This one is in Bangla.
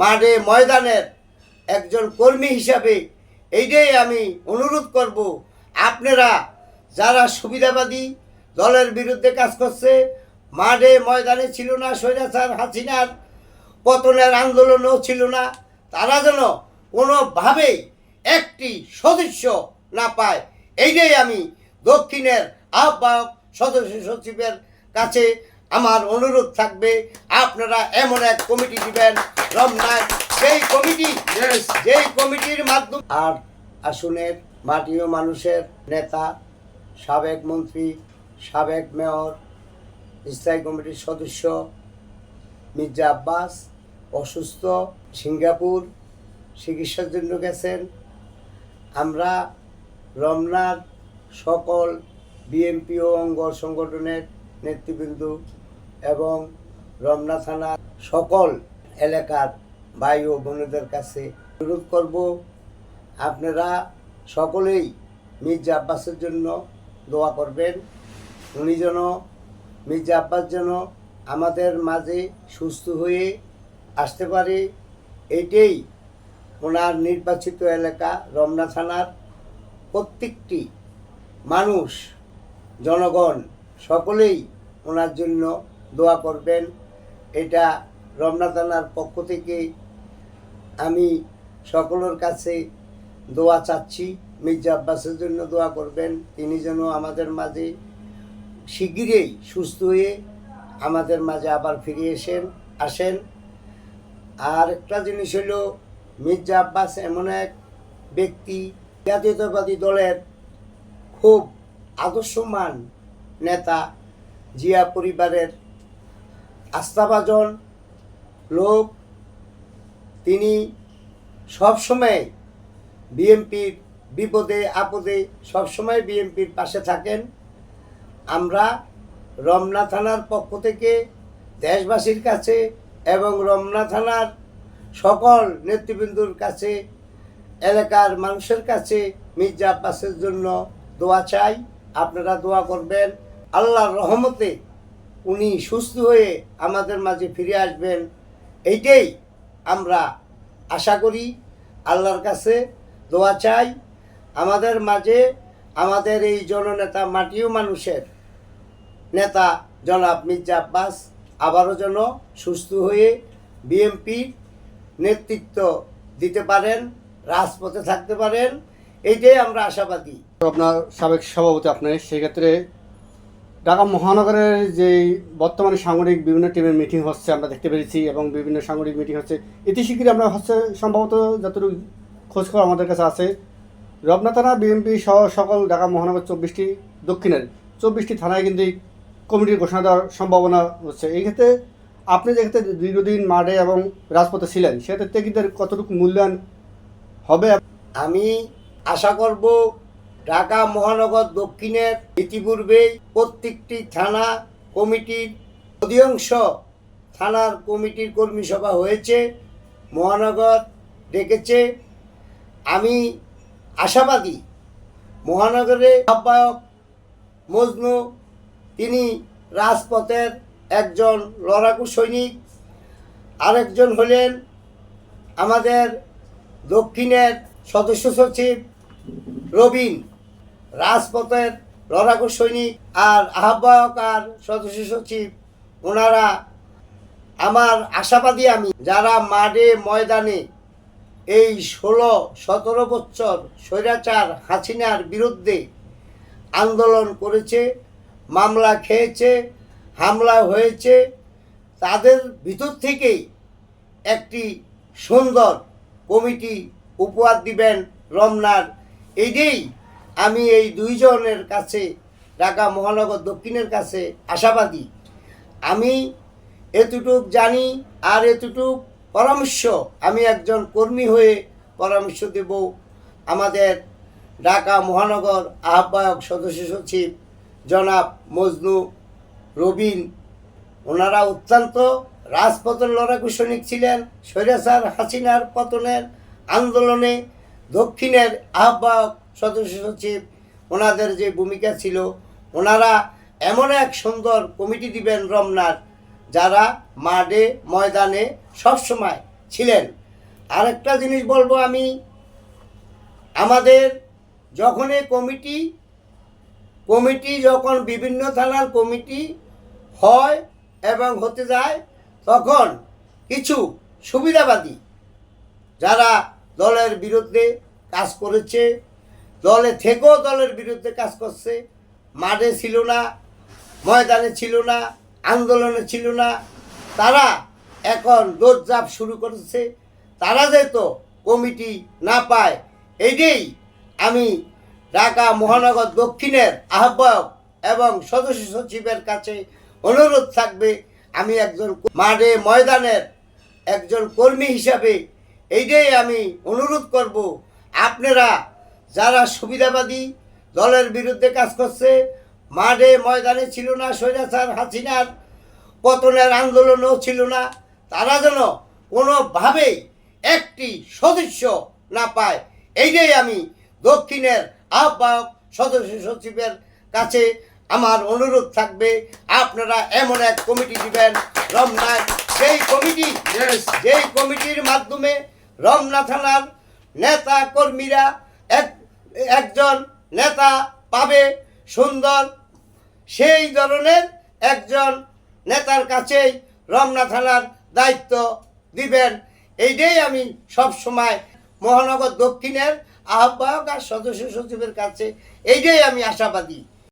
মাঠে ময়দানের একজন কর্মী হিসাবে এইটাই আমি অনুরোধ করব। আপনারা যারা সুবিধাবাদী দলের বিরুদ্ধে কাজ করছে, মাঠে ময়দানে ছিল না স্বৈরাচার, হাসিনার পতনের আন্দোলনও ছিল না, তারা যেন কোনোভাবেই একটি সদস্য না পায়, এইটাই আমি দক্ষিণের আহ্বায়ক সদস্য সচিবের কাছে আমার অনুরোধ থাকবে আপনারা এমন এক কমিটি দিবেন রমনায় সেই কমিটি যেই কমিটির মাধ্যমে আর আসনের মাটি ও মানুষের নেতা সাবেক মন্ত্রী সাবেক মেয়র স্থায়ী কমিটির সদস্য মির্জা আব্বাস অসুস্থ সিঙ্গাপুর চিকিৎসার জন্য গেছেন। আমরা রমনার সকল বিএনপি ও অঙ্গ সংগঠনের নেতৃবৃন্দ এবং রমনা থানার সকল এলাকার ভাই ও বোনেদের কাছে অনুরোধ করব, আপনারা সকলেই মির্জা আব্বাসের জন্য দোয়া করবেন। উনি যেন মির্জা আব্বাস যেন আমাদের মাঝে সুস্থ হয়ে আসতে পারে এইটাই ওনার নির্বাচিত এলাকা রমনা থানার প্রত্যেকটি মানুষ, জনগণ, সকলেই ওনার জন্য দোয়া করবেন। এটা রমনা থানার পক্ষ থেকে আমি সকলের কাছে দোয়া চাচ্ছি। মির্জা আব্বাসের জন্য দোয়া করবেন। তিনি যেন আমাদের মাঝে শিগগিরই সুস্থ হয়ে আমাদের মাঝে আবার ফিরে এসেন, আসেন। আর একটা জিনিস হলো, মির্জা আব্বাস এমন এক ব্যক্তি, জাতীয়তাবাদী দলের খুব আদর্শমান নেতা, জিয়া পরিবারের আস্থাভাজন লোক। তিনি সবসময় বিএনপির বিপদে, আপদে সবসময় বিএনপির পাশে থাকেন। আমরা রমনা থানার পক্ষ থেকে দেশবাসীর কাছে এবং রমনা থানার সকল নেতৃবৃন্দুর কাছে, এলাকার মানুষের কাছে মির্জা আব্বাসের জন্য দোয়া চাই। আপনারা দোয়া করবেন। আল্লাহর রহমতে উনি সুস্থ হয়ে আমাদের মাঝে ফিরে আসবেন। এইটাই আমরা আশা করি। আল্লাহর কাছে দোয়া চাই। আমাদের মাঝে আমাদের এই জননেতা মাটিও মানুষের নেতা জনাব মির্জা আব্বাস আবারও যেন সুস্থ হয়ে বিএমপির নেতৃত্ব দিতে পারেন, রাজপথে থাকতে পারেন। এইটাই আমরা আশাবাদী। আপনার সাবেক সভাপতি আপনার সেক্ষেত্রে ঢাকা মহানগরের যে বর্তমানে সাংগঠনিক বিভিন্ন টিমের মিটিং হচ্ছে, আমরা দেখতে পেরেছি এবং বিভিন্ন সাংগঠনিক মিটিং হচ্ছে এটি শিগগিরই আমরা হচ্ছে সম্ভবত যতটুকু খোঁজ খবর আমাদের কাছে আছে রবনা থানা বিএনপি সহ সকল ঢাকা মহানগর চব্বিশটি, দক্ষিণের চব্বিশটি থানায় কিন্তু এই কমিটির ঘোষণা দেওয়ার সম্ভাবনা হচ্ছে। এই ক্ষেত্রে আপনি যে ক্ষেত্রে দীর্ঘদিন মাঠে এবং রাজপথে ছিলেন, সেক্ষেত্রে কিন্তু কতটুকু মূল্যায়ন হবে? আমি আশা করব ঢাকা মহানগর দক্ষিণের ইতিপূর্বেই প্রত্যেকটি থানা কমিটির অধিকাংশ থানার কমিটির কর্মী সভা হয়েছে, মহানগর ডেকেছে। আমি আশাবাদী মহানগরে আহ্বায়ক মজনু, তিনি রাজপথের একজন লড়াকু সৈনিক, আরেকজন হলেন আমাদের দক্ষিণের সদস্য সচিব রবিন। রাজপথের লড়াকু সৈনিক আর আহ্বায়ক আর সদস্য সচিব, ওনারা আমার আশাবাদী আমি যারা মাঠে ময়দানে এই ষোলো, সতেরো বছর স্বৈরাচার হাসিনার বিরুদ্ধে আন্দোলন করেছে, মামলা খেয়েছে, হামলা হয়েছে, তাদের ভিতর থেকেই একটি সুন্দর কমিটি উপহার দিবেন রমনার। এইটাই আমি এই দুইজনের কাছে, ঢাকা মহানগর দক্ষিণের কাছে আশাবাদী। আমি এতটুক জানি আর এতটুক পরামর্শ আমি একজন কর্মী হয়ে পরামর্শ দেব আমাদের ঢাকা মহানগর আহ্বায়ক সদস্য সচিব জনাব মজনু রবিন। ওনারা অত্যন্ত রাজপথের লড়াকু সৈনিক ছিলেন, স্বৈরাচার হাসিনার পতনের আন্দোলনে দক্ষিণের আহ্বায়ক সদস্য সচিব ওনাদের যে ভূমিকা ছিল, ওনারা এমন এক সুন্দর কমিটি দিবেন রমনার, যারা মাঠে, ময়দানে সবসময় ছিলেন। আরেকটা জিনিস বলব আমি, আমাদের যখন এই কমিটি কমিটি যখন বিভিন্ন থানার কমিটি হয় এবং হতে যায়, তখন কিছু সুবিধাবাদী যারা দলের বিরুদ্ধে কাজ করেছে দলে থেকেও দলের বিরুদ্ধে কাজ করছে। মাঠে ছিল না, ময়দানে ছিল না, আন্দোলনে ছিল না। তারা এখন দৌড়ঝাঁপ শুরু করেছে। তারা যেহেতু কমিটি না পায় এইটাই আমি ঢাকা মহানগর দক্ষিণের আহ্বায়ক এবং সদস্য সচিবের কাছে অনুরোধ থাকবে, আমি একজন মাঠে ময়দানের একজন কর্মী হিসাবে এইটাই আমি অনুরোধ করব, আপনারা যারা সুবিধাবাদী দলের বিরুদ্ধে কাজ করছে মাঠে ময়দানে ছিল না স্বৈরাচার হাসিনার পতনের আন্দোলনও ছিল না তারা যেন কোনোভাবেই একটি সদস্য না পায়। এইটাই আমি দক্ষিণের আহ্বায়ক সদস্য সচিবের কাছে আমার অনুরোধ থাকবে। আপনারা এমন এক কমিটি দিবেন রমনায় সেই কমিটি যেই কমিটির মাধ্যমে রমনা থানার নেতা কর্মীরা একজন নেতা পাবে সুন্দর। সেই ধরনের একজন নেতার কাছেই রমনা থানার দায়িত্ব দিবেন। এইটাই আমি সব সময় মহানগর দক্ষিণের আহ্বায়ক আর সদস্য সচিবের কাছে এইটাই আমি আশাবাদী।